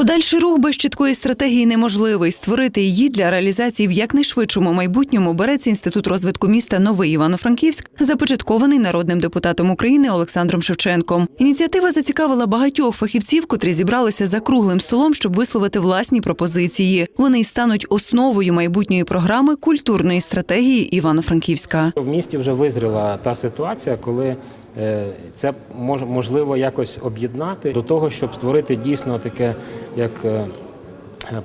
Подальший рух без чіткої стратегії неможливий. Створити її для реалізації в якнайшвидшому майбутньому береться інститут розвитку міста Новий Івано-Франківськ, започаткований народним депутатом України Олександром Шевченком. Ініціатива зацікавила багатьох фахівців, котрі зібралися за круглим столом, щоб висловити власні пропозиції. Вони й стануть основою майбутньої програми культурної стратегії Івано-Франківська. В місті вже визріла та ситуація, коли це мож- можливо якось об'єднати до того, щоб створити дійсно таке, як е,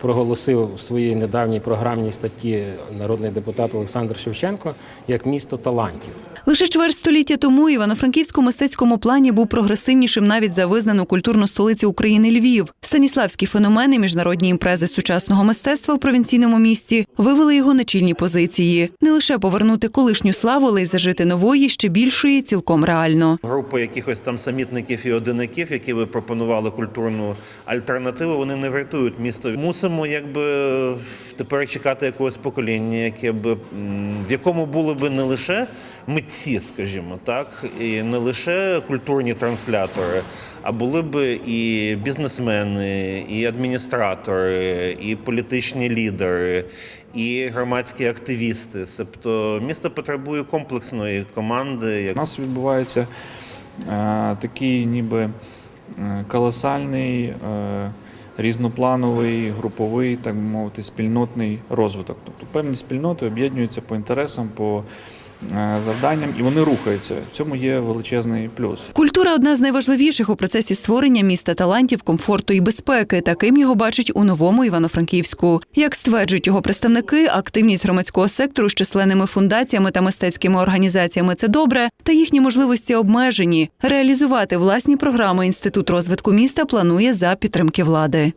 проголосив у своїй недавній програмній статті народний депутат Олександр Шевченко, як місто талантів. Лише чверть століття тому Івано-Франківську мистецькому плані був прогресивнішим навіть за визнану культурну столицю України Львів. Станіславські феномени, міжнародні імпрези сучасного мистецтва в провінційному місті вивели його на чільні позиції. Не лише повернути колишню славу, але й зажити нової, ще більшої, цілком реально. Група якихось там самітників і одиників, які би пропонували культурну альтернативу, вони не врятують місто. Мусимо якби тепер чекати якогось покоління, яке би в якому були би не лише митці, скажімо так, і не лише культурні транслятори, а були би і бізнесмени, і адміністратори, і політичні лідери, і громадські активісти. Тобто місто потребує комплексної команди. У нас відбувається е, такий ніби колосальний, е, різноплановий, груповий, так би мовити, спільнотний розвиток. Тобто певні спільноти об'єднуються по інтересам, по завданням, і вони рухаються. В цьому є величезний плюс. Культура одна з найважливіших у процесі створення міста талантів, комфорту і безпеки. Таким його бачать у новому Івано-Франківську. Як стверджують його представники, активність громадського сектору з численними фундаціями та мистецькими організаціями це добре, та їхні можливості обмежені. Реалізувати власні програми інститут розвитку міста планує за підтримки влади.